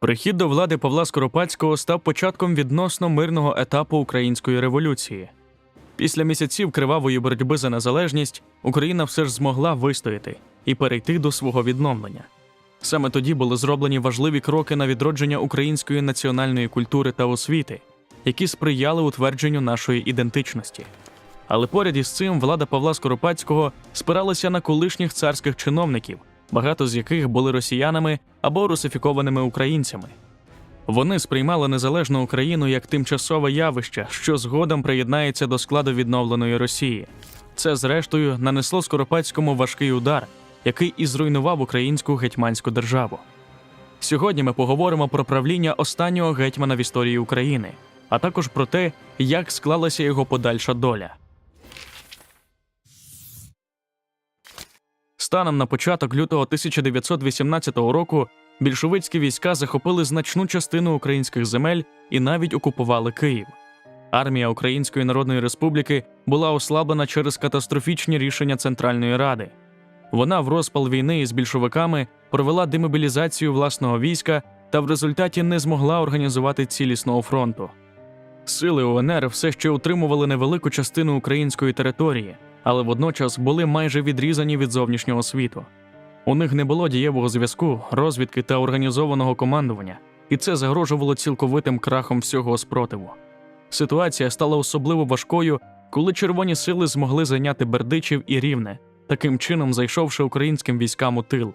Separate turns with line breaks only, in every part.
Прихід до влади Павла Скоропадського став початком відносно мирного етапу української революції. Після місяців кривавої боротьби за незалежність Україна все ж змогла вистояти і перейти до свого відновлення. Саме тоді були зроблені важливі кроки на відродження української національної культури та освіти, які сприяли утвердженню нашої ідентичності. Але поряд із цим влада Павла Скоропадського спиралася на колишніх царських чиновників, багато з яких були росіянами або русифікованими українцями. Вони сприймали незалежну Україну як тимчасове явище, що згодом приєднається до складу відновленої Росії. Це, зрештою, нанесло Скоропадському важкий удар, який і зруйнував українську гетьманську державу. Сьогодні ми поговоримо про правління останнього гетьмана в історії України, а також про те, як склалася його подальша доля. Станом на початок лютого 1918 року більшовицькі війська захопили значну частину українських земель і навіть окупували Київ. Армія Української Народної Республіки була ослаблена через катастрофічні рішення Центральної Ради. Вона в розпал війни із більшовиками провела демобілізацію власного війська та в результаті не змогла організувати цілісного фронту. Сили УНР все ще утримували невелику частину української території, але водночас були майже відрізані від зовнішнього світу. У них не було дієвого зв'язку, розвідки та організованого командування, і це загрожувало цілковитим крахом всього спротиву. Ситуація стала особливо важкою, коли червоні сили змогли зайняти Бердичів і Рівне, таким чином зайшовши українським військам у тил.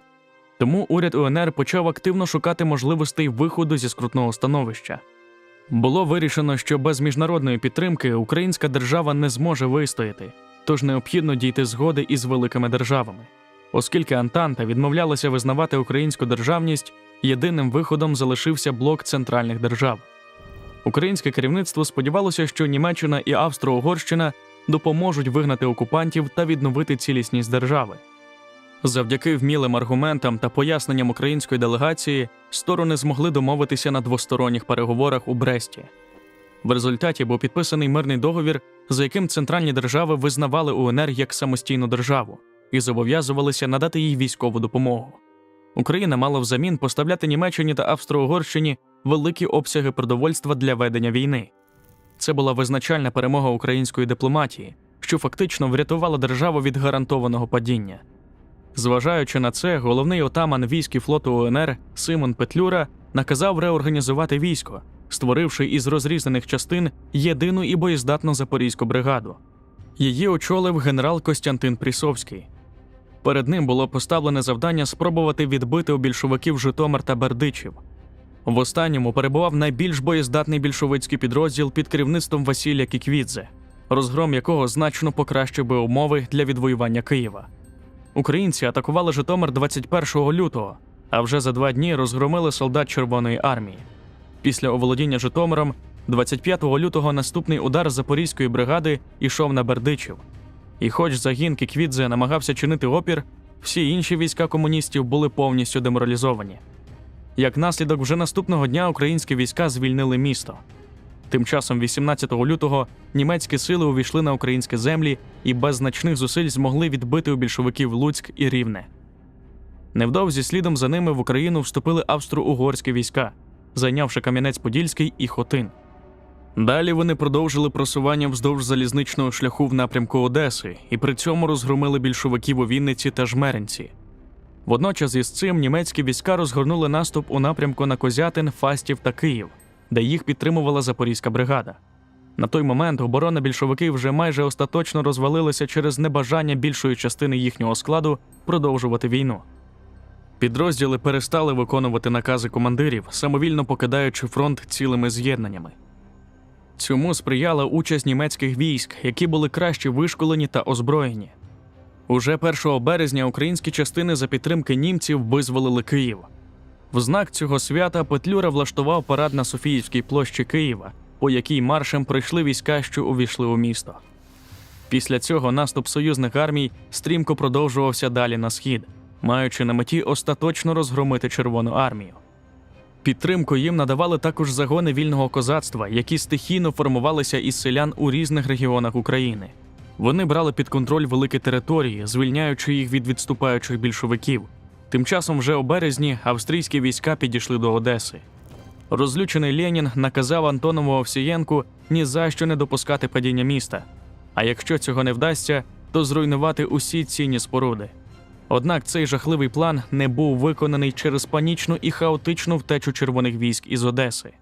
Тому уряд УНР почав активно шукати можливостей виходу зі скрутного становища. Було вирішено, що без міжнародної підтримки українська держава не зможе вистояти, тож необхідно дійти згоди із великими державами. Оскільки Антанта відмовлялася визнавати українську державність, єдиним виходом залишився блок центральних держав. Українське керівництво сподівалося, що Німеччина і Австро-Угорщина допоможуть вигнати окупантів та відновити цілісність держави. Завдяки вмілим аргументам та поясненням української делегації сторони змогли домовитися на двосторонніх переговорах у Бресті. В результаті був підписаний мирний договір, за яким центральні держави визнавали УНР як самостійну державу і зобов'язувалися надати їй військову допомогу. Україна мала взамін поставляти Німеччині та Австро-Угорщині великі обсяги продовольства для ведення війни. Це була визначальна перемога української дипломатії, що фактично врятувала державу від гарантованого падіння. Зважаючи на це, головний отаман військ і флоту УНР Симон Петлюра наказав реорганізувати військо, створивши із розрізнених частин єдину і боєздатну запорізьку бригаду. Її очолив генерал Костянтин Прісовський. Перед ним було поставлене завдання спробувати відбити у більшовиків Житомир та Бердичів. В останньому перебував найбільш боєздатний більшовицький підрозділ під керівництвом Василія Кіквідзе, розгром якого значно покращив би умови для відвоювання Києва. Українці атакували Житомир 21 лютого, а вже за два дні розгромили солдат Червоної армії. Після оволодіння Житомиром 25 лютого наступний удар Запорізької бригади йшов на Бердичів. І хоч загін Кіквідзе намагався чинити опір, всі інші війська комуністів були повністю деморалізовані. Як наслідок, вже наступного дня українські війська звільнили місто. Тим часом, 18 лютого, німецькі сили увійшли на українські землі і без значних зусиль змогли відбити у більшовиків Луцьк і Рівне. Невдовзі слідом за ними в Україну вступили австро-угорські війська, зайнявши Кам'янець-Подільський і Хотин. Далі вони продовжили просування вздовж залізничного шляху в напрямку Одеси і при цьому розгромили більшовиків у Вінниці та Жмеринці. Водночас із цим німецькі війська розгорнули наступ у напрямку на Козятин, Фастів та Київ, де їх підтримувала Запорізька бригада. На той момент оборона більшовиків вже майже остаточно розвалилася через небажання більшої частини їхнього складу продовжувати війну. Підрозділи перестали виконувати накази командирів, самовільно покидаючи фронт цілими з'єднаннями. Цьому сприяла участь німецьких військ, які були краще вишколені та озброєні. Уже 1 березня українські частини за підтримки німців визволили Київ. В знак цього свята Петлюра влаштував парад на Софіївській площі Києва, по якій маршем прийшли війська, що увійшли у місто. Після цього наступ союзних армій стрімко продовжувався далі на схід, маючи на меті остаточно розгромити Червону армію. Підтримку їм надавали також загони вільного козацтва, які стихійно формувалися із селян у різних регіонах України. Вони брали під контроль великі території, звільняючи їх від відступаючих більшовиків. Тим часом, вже у березні, австрійські війська підійшли до Одеси. Розлючений Ленін наказав Антонову Овсієнку ні за що не допускати падіння міста. А якщо цього не вдасться, то зруйнувати усі цінні споруди. Однак цей жахливий план не був виконаний через панічну і хаотичну втечу червоних військ із Одеси.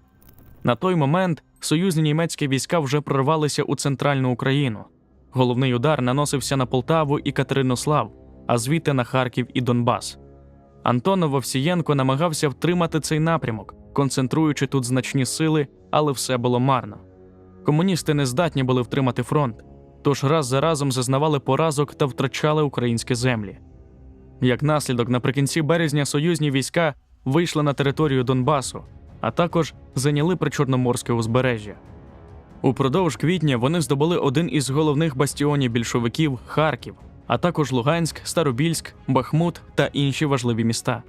На той момент союзні німецькі війська вже прорвалися у центральну Україну. Головний удар наносився на Полтаву і Катеринослав, а звідти на Харків і Донбас. Антонов Овсієнко намагався втримати цей напрямок, концентруючи тут значні сили, але все було марно. Комуністи не здатні були втримати фронт, тож раз за разом зазнавали поразок та втрачали українські землі. Як наслідок, наприкінці березня союзні війська вийшли на територію Донбасу, а також зайняли причорноморське узбережжя. Упродовж квітня вони здобули один із головних бастіонів більшовиків Харків, а також Луганськ, Старобільськ, Бахмут та інші важливі міста.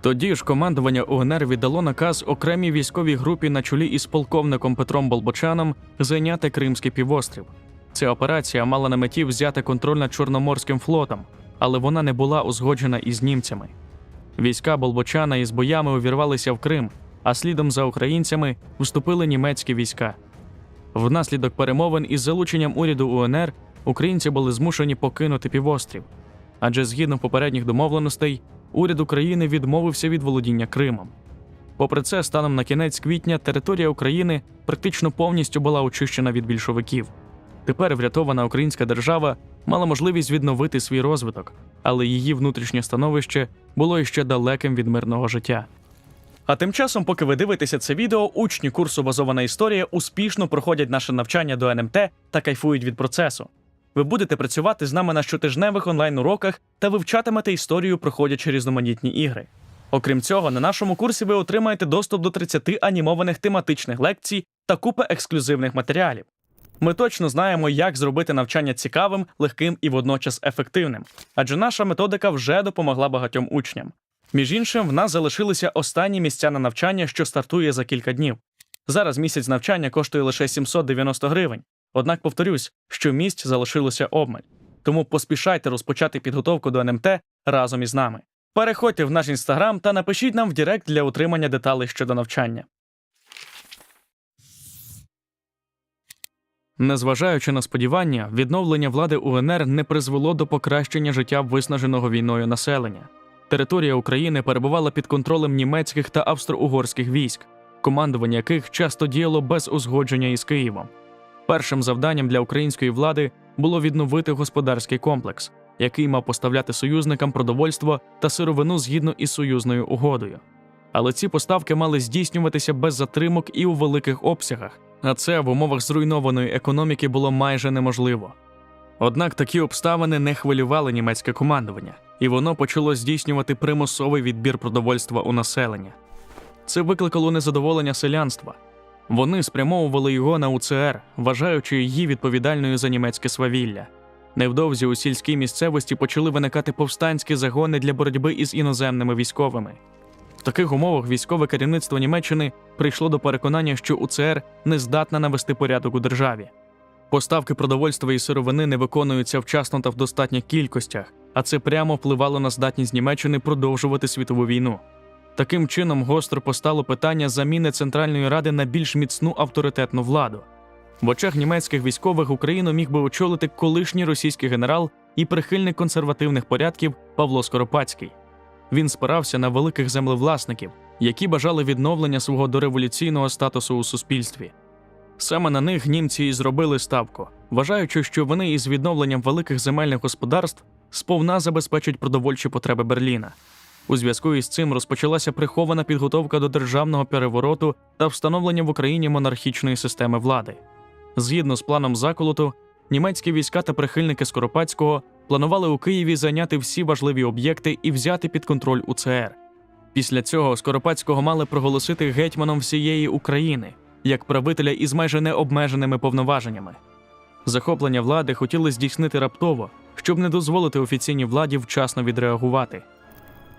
Тоді ж командування УНР віддало наказ окремій військовій групі на чолі із полковником Петром Болбочаном зайняти Кримський півострів. Ця операція мала на меті взяти контроль над Чорноморським флотом, але вона не була узгоджена із німцями. Війська Болбочана із боями увірвалися в Крим, а слідом за українцями вступили німецькі війська. Внаслідок перемовин із залученням уряду УНР українці були змушені покинути півострів. Адже згідно попередніх домовленостей, уряд України відмовився від володіння Кримом. Попри це, станом на кінець квітня територія України практично повністю була очищена від більшовиків. Тепер врятована українська держава мала можливість відновити свій розвиток, але її внутрішнє становище було іще далеким від мирного життя. А тим часом, поки ви дивитеся це відео, учні курсу Базована історія успішно проходять наше навчання до НМТ та кайфують від процесу. Ви будете працювати з нами на щотижневих онлайн-уроках та вивчатимете історію, проходячи різноманітні ігри. Окрім цього, на нашому курсі ви отримаєте доступ до 30 анімованих тематичних лекцій та купи ексклюзивних матеріалів. Ми точно знаємо, як зробити навчання цікавим, легким і водночас ефективним, адже наша методика вже допомогла багатьом учням. Між іншим, в нас залишилися останні місця на навчання, що стартує за кілька днів. Зараз місяць навчання коштує лише 790 гривень. Однак повторюсь, що місць залишилося обмаль. Тому поспішайте розпочати підготовку до НМТ разом із нами. Переходьте в наш інстаграм та напишіть нам в Директ для отримання деталей щодо навчання. Незважаючи на сподівання, відновлення влади УНР не призвело до покращення життя виснаженого війною населення. Територія України перебувала під контролем німецьких та австро-угорських військ, командування яких часто діяло без узгодження із Києвом. Першим завданням для української влади було відновити господарський комплекс, який мав поставляти союзникам продовольство та сировину згідно із союзною угодою. Але ці поставки мали здійснюватися без затримок і у великих обсягах, а це в умовах зруйнованої економіки було майже неможливо. Однак такі обставини не хвилювали німецьке командування, і воно почало здійснювати примусовий відбір продовольства у населення. Це викликало незадоволення селянства. Вони спрямовували його на УЦР, вважаючи її відповідальною за німецьке свавілля. Невдовзі у сільській місцевості почали виникати повстанські загони для боротьби із іноземними військовими. В таких умовах військове керівництво Німеччини прийшло до переконання, що УЦР не здатна навести порядок у державі. Поставки продовольства і сировини не виконуються вчасно та в достатніх кількостях, а це прямо впливало на здатність Німеччини продовжувати світову війну. Таким чином, гостро постало питання заміни Центральної Ради на більш міцну авторитетну владу. В очах німецьких військових Україну міг би очолити колишній російський генерал і прихильник консервативних порядків Павло Скоропадський. Він спирався на великих землевласників, які бажали відновлення свого дореволюційного статусу у суспільстві. Саме на них німці і зробили ставку, вважаючи, що вони із відновленням великих земельних господарств сповна забезпечать продовольчі потреби Берліна. У зв'язку із цим розпочалася прихована підготовка до державного перевороту та встановлення в Україні монархічної системи влади. Згідно з планом заколоту, німецькі війська та прихильники Скоропадського планували у Києві зайняти всі важливі об'єкти і взяти під контроль УЦР. Після цього Скоропадського мали проголосити гетьманом всієї України як правителя із майже необмеженими повноваженнями. Захоплення влади хотіли здійснити раптово, щоб не дозволити офіційній владі вчасно відреагувати.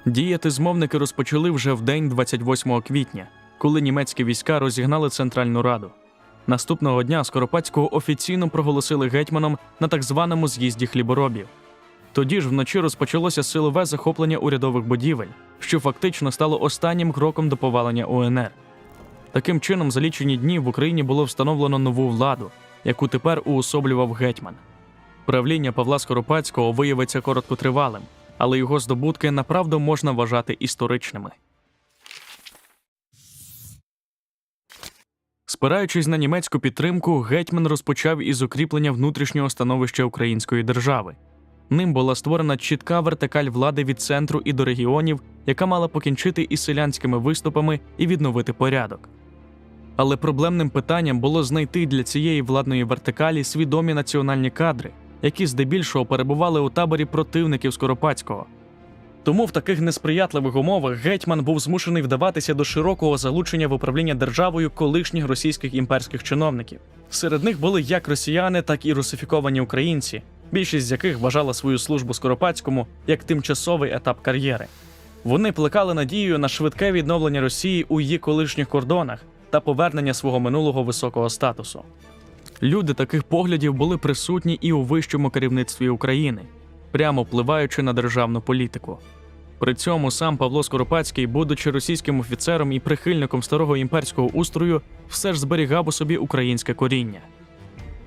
Діяти змовники розпочали вже в день 28 квітня, коли німецькі війська розігнали Центральну Раду. Наступного дня Скоропадського офіційно проголосили гетьманом на так званому з'їзді хліборобів. Тоді ж вночі розпочалося силове захоплення урядових будівель, що фактично стало останнім кроком до повалення УНР. Таким чином, за лічені дні в Україні було встановлено нову владу, яку тепер уособлював гетьман. Правління Павла Скоропадського виявиться короткотривалим, але його здобутки направду можна вважати історичними. Спираючись на німецьку підтримку, гетьман розпочав із укріплення внутрішнього становища української держави. Ним була створена чітка вертикаль влади від центру і до регіонів, яка мала покінчити із селянськими виступами і відновити порядок. Але проблемним питанням було знайти для цієї владної вертикалі свідомі національні кадри, які здебільшого перебували у таборі противників Скоропадського. Тому в таких несприятливих умовах гетьман був змушений вдаватися до широкого залучення в управління державою колишніх російських імперських чиновників. Серед них були як росіяни, так і русифіковані українці, більшість з яких вважала свою службу Скоропадському як тимчасовий етап кар'єри. Вони плекали надію на швидке відновлення Росії у її колишніх кордонах та повернення свого минулого високого статусу. Люди таких поглядів були присутні і у вищому керівництві України, прямо впливаючи на державну політику. При цьому сам Павло Скоропадський, будучи російським офіцером і прихильником старого імперського устрою, все ж зберігав у собі українське коріння.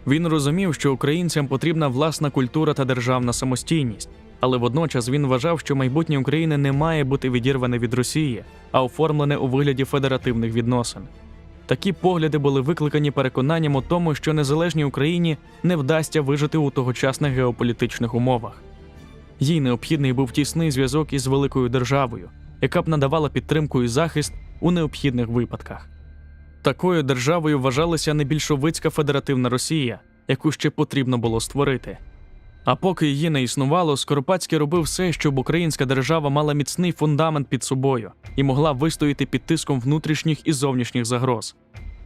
Він розумів, що українцям потрібна власна культура та державна самостійність, але водночас він вважав, що майбутнє України не має бути відірване від Росії, а оформлене у вигляді федеративних відносин. Такі погляди були викликані переконанням у тому, що незалежній Україні не вдасться вижити у тогочасних геополітичних умовах. Їй необхідний був тісний зв'язок із великою державою, яка б надавала підтримку і захист у необхідних випадках. Такою державою вважалася небільшовицька федеративна Росія, яку ще потрібно було створити. А поки її не існувало, Скоропадський робив все, щоб українська держава мала міцний фундамент під собою і могла вистояти під тиском внутрішніх і зовнішніх загроз.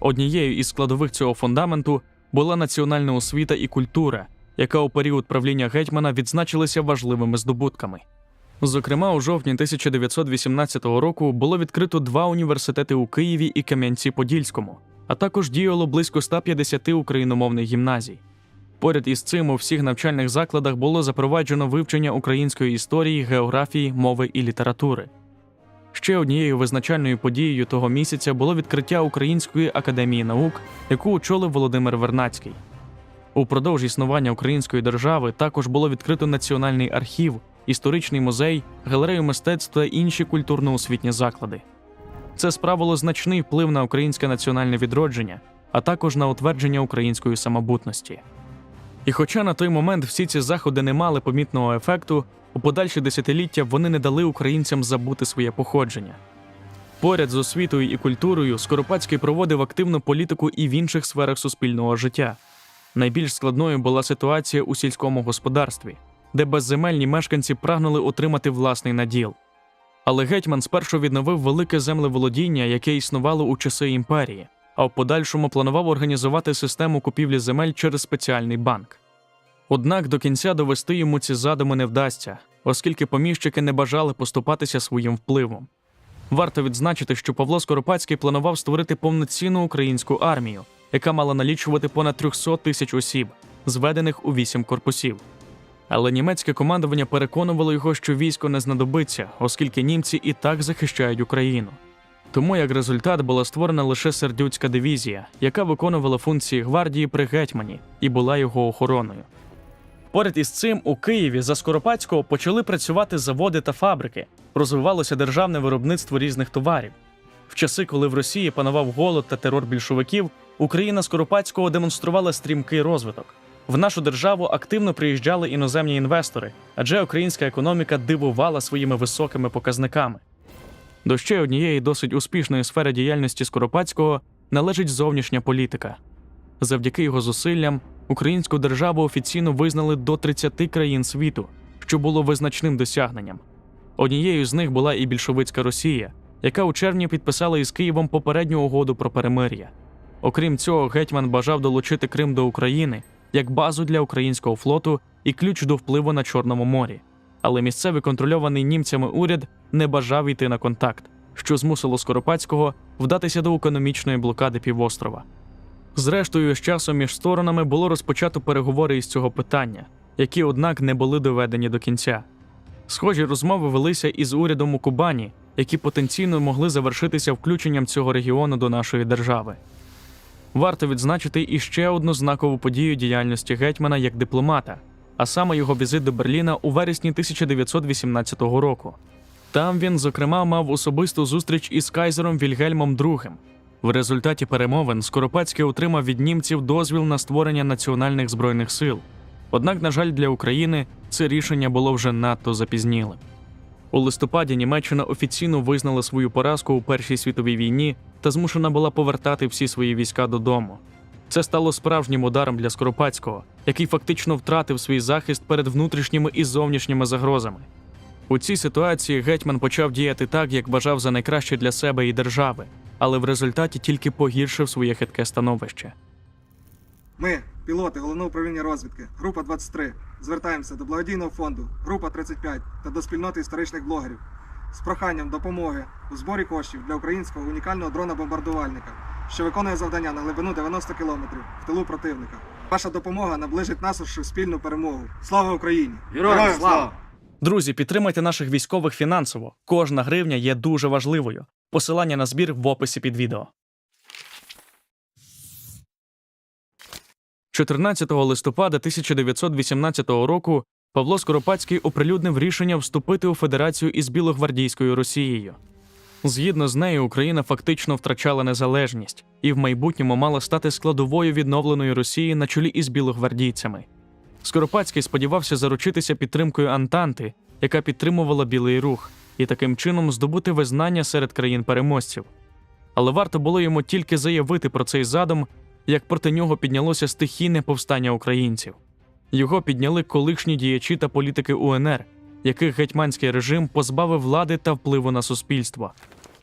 Однією із складових цього фундаменту була національна освіта і культура, яка у період правління гетьмана відзначилася важливими здобутками. Зокрема, у жовтні 1918 року було відкрито два університети у Києві і Кам'янці-Подільському, а також діяло близько 150 україномовних гімназій. Поряд із цим у всіх навчальних закладах було запроваджено вивчення української історії, географії, мови і літератури. Ще однією визначальною подією того місяця було відкриття Української академії наук, яку очолив Володимир Вернацький. Упродовж існування української держави також було відкрито національний архів, історичний музей, галерею мистецтв та інші культурно-освітні заклади. Це справило значний вплив на українське національне відродження, а також на утвердження української самобутності. І хоча на той момент всі ці заходи не мали помітного ефекту, у подальші десятиліття вони не дали українцям забути своє походження. Поряд з освітою і культурою Скоропадський проводив активну політику і в інших сферах суспільного життя. Найбільш складною була ситуація у сільському господарстві, де безземельні мешканці прагнули отримати власний наділ. Але гетьман спершу відновив велике землеволодіння, яке існувало у часи імперії, а в подальшому планував організувати систему купівлі земель через спеціальний банк. Однак до кінця довести йому ці задуми не вдасться, оскільки поміщики не бажали поступатися своїм впливом. Варто відзначити, що Павло Скоропадський планував створити повноцінну українську армію, яка мала налічувати понад 300 тисяч осіб, зведених у вісім корпусів. Але німецьке командування переконувало його, що військо не знадобиться, оскільки німці і так захищають Україну. Тому як результат була створена лише сердюцька дивізія, яка виконувала функції гвардії при гетьмані і була його охороною. Поряд із цим у Києві за Скоропадського почали працювати заводи та фабрики, розвивалося державне виробництво різних товарів. В часи, коли в Росії панував голод та терор більшовиків, Україна Скоропадського демонструвала стрімкий розвиток. В нашу державу активно приїжджали іноземні інвестори, адже українська економіка дивувала своїми високими показниками. До ще однієї досить успішної сфери діяльності Скоропадського належить зовнішня політика. Завдяки його зусиллям українську державу офіційно визнали до 30 країн світу, що було визначним досягненням. Однією з них була і більшовицька Росія, яка у червні підписала із Києвом попередню угоду про перемир'я. Окрім цього, гетьман бажав долучити Крим до України як базу для українського флоту і ключ до впливу на Чорному морі. Але місцевий контрольований німцями уряд не бажав йти на контакт, що змусило Скоропадського вдатися до економічної блокади півострова. Зрештою, з часом між сторонами було розпочато переговори із цього питання, які, однак, не були доведені до кінця. Схожі розмови велися із урядом у Кубані, які потенційно могли завершитися включенням цього регіону до нашої держави. Варто відзначити і ще одну знакову подію діяльності гетьмана як дипломата, а саме його візит до Берліна у вересні 1918 року. Там він, зокрема, мав особисту зустріч із кайзером Вільгельмом II. В результаті перемовин Скоропадський отримав від німців дозвіл на створення національних збройних сил. Однак, на жаль, для України це рішення було вже надто запізнілим. У листопаді Німеччина офіційно визнала свою поразку у Першій світовій війні та змушена була повертати всі свої війська додому. Це стало справжнім ударом для Скоропадського, який фактично втратив свій захист перед внутрішніми і зовнішніми загрозами. У цій ситуації гетьман почав діяти так, як вважав за найкраще для себе і держави, але в результаті тільки погіршив своє хитке становище.
Ми, пілоти головного управління розвідки, група 23, звертаємося до благодійного фонду, група 35 та до спільноти історичних блогерів з проханням допомоги у зборі коштів для українського унікального дрона-бомбардувальника, що виконує завдання на глибину 90 кілометрів в тилу противника. Ваша допомога наближить нашу спільну перемогу. Слава Україні!
Героям слава!
Друзі, підтримайте наших військових фінансово. Кожна гривня є дуже важливою. Посилання на збір в описі під відео. 14 листопада 1918 року Павло Скоропадський оприлюднив рішення вступити у федерацію із Білогвардійською Росією. Згідно з нею, Україна фактично втрачала незалежність і в майбутньому мала стати складовою відновленої Росії на чолі із білогвардійцями. Скоропадський сподівався заручитися підтримкою Антанти, яка підтримувала Білий Рух, і таким чином здобути визнання серед країн-переможців. Але варто було йому тільки заявити про цей задум, як проти нього піднялося стихійне повстання українців. Його підняли колишні діячі та політики УНР, яких гетьманський режим позбавив влади та впливу на суспільство.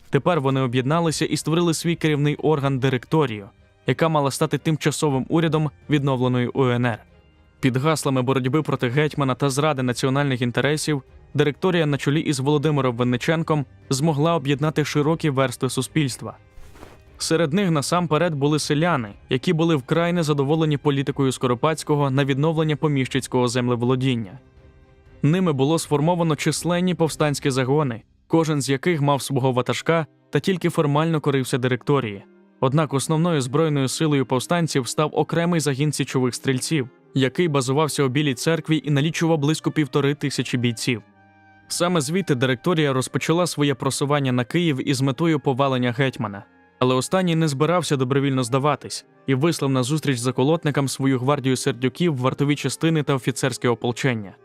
Тепер вони об'єдналися і створили свій керівний орган директорію, яка мала стати тимчасовим урядом відновленої УНР. Під гаслами боротьби проти гетьмана та зради національних інтересів директорія на чолі із Володимиром Винниченком змогла об'єднати широкі верстви суспільства. Серед них насамперед були селяни, які були вкрай незадоволені політикою Скоропадського на відновлення поміщицького землеволодіння. Ними було сформовано численні повстанські загони, кожен з яких мав свого ватажка та тільки формально корився директорії. Однак основною збройною силою повстанців став окремий загін січових стрільців, який базувався у Білій церкві і налічував близько півтори тисячі бійців. Саме звідти директорія розпочала своє просування на Київ із метою повалення гетьмана, але останній не збирався добровільно здаватись і вислав на зустріч заколотникам свою гвардію сердюків, вартові частини та офіцерське ополчення.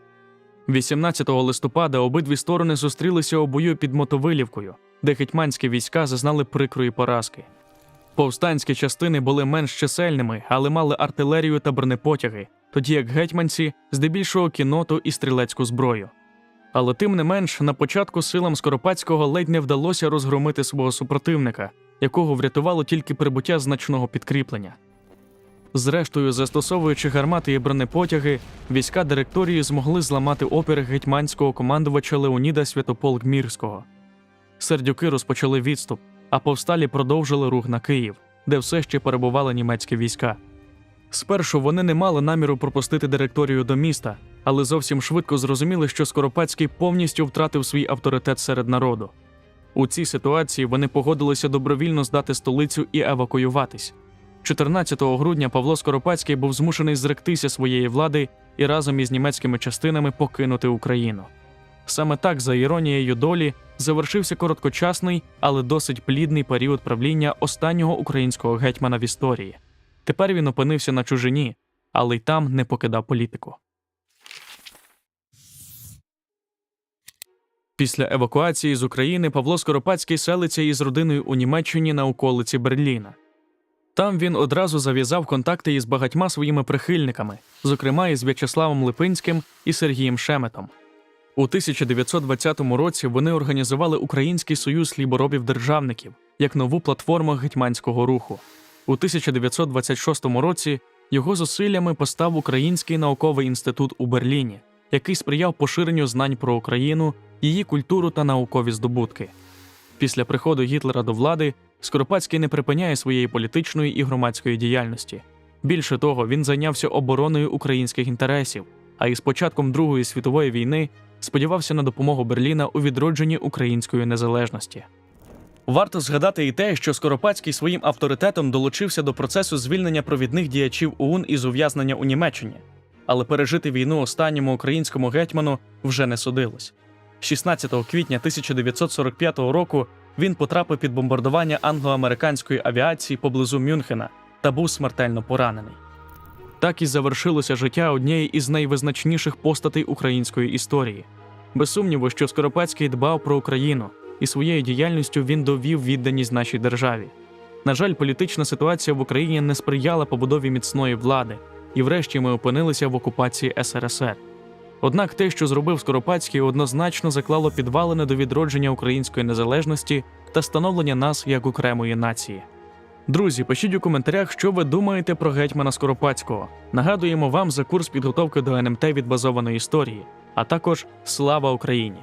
18 листопада обидві сторони зустрілися у бою під Мотовилівкою, де гетьманські війська зазнали прикрої поразки. Повстанські частини були менш чисельними, але мали артилерію та бронепотяги, тоді як гетьманці здебільшого кіноту і стрілецьку зброю. Але тим не менш, на початку силам Скоропадського ледь не вдалося розгромити свого супротивника, якого врятувало тільки прибуття значного підкріплення. Зрештою, застосовуючи гармати і бронепотяги, війська директорії змогли зламати опір гетьманського командувача Леоніда Святополк Мірського. Сердюки розпочали відступ, а повсталі продовжили рух на Київ, де все ще перебували німецькі війська. Спершу вони не мали наміру пропустити директорію до міста, але зовсім швидко зрозуміли, що Скоропадський повністю втратив свій авторитет серед народу. У цій ситуації вони погодилися добровільно здати столицю і евакуюватись. 14 грудня Павло Скоропадський був змушений зректися своєї влади і разом із німецькими частинами покинути Україну. Саме так, за іронією долі, завершився короткочасний, але досить плідний період правління останнього українського гетьмана в історії. Тепер він опинився на чужині, але й там не покидав політику. Після евакуації з України Павло Скоропадський селиться із родиною у Німеччині на околиці Берліна. Там він одразу зав'язав контакти із багатьма своїми прихильниками, зокрема із В'ячеславом Липинським і Сергієм Шеметом. У 1920 році вони організували Український союз хліборобів-державників як нову платформу гетьманського руху. У 1926 році його зусиллями постав Український науковий інститут у Берліні, який сприяв поширенню знань про Україну, її культуру та наукові здобутки. Після приходу Гітлера до влади Скоропадський не припиняє своєї політичної і громадської діяльності. Більше того, він зайнявся обороною українських інтересів, а із початком Другої світової війни сподівався на допомогу Берліна у відродженні української незалежності. Варто згадати і те, що Скоропадський своїм авторитетом долучився до процесу звільнення провідних діячів ОУН із ув'язнення у Німеччині, але пережити війну останньому українському гетьману вже не судилось. 16 квітня 1945 року він потрапив під бомбардування англо-американської авіації поблизу Мюнхена та був смертельно поранений. Так і завершилося життя однієї із найвизначніших постатей української історії. Без сумніву, що Скоропадський дбав про Україну, і своєю діяльністю він довів відданість нашій державі. На жаль, політична ситуація в Україні не сприяла побудові міцної влади, і врешті ми опинилися в окупації СРСР. Однак те, що зробив Скоропадський, однозначно заклало підвалини до відродження української незалежності та становлення нас як окремої нації. Друзі, пишіть у коментарях, що ви думаєте про гетьмана Скоропадського. Нагадуємо вам за курс підготовки до НМТ від базованої історії, а також слава Україні!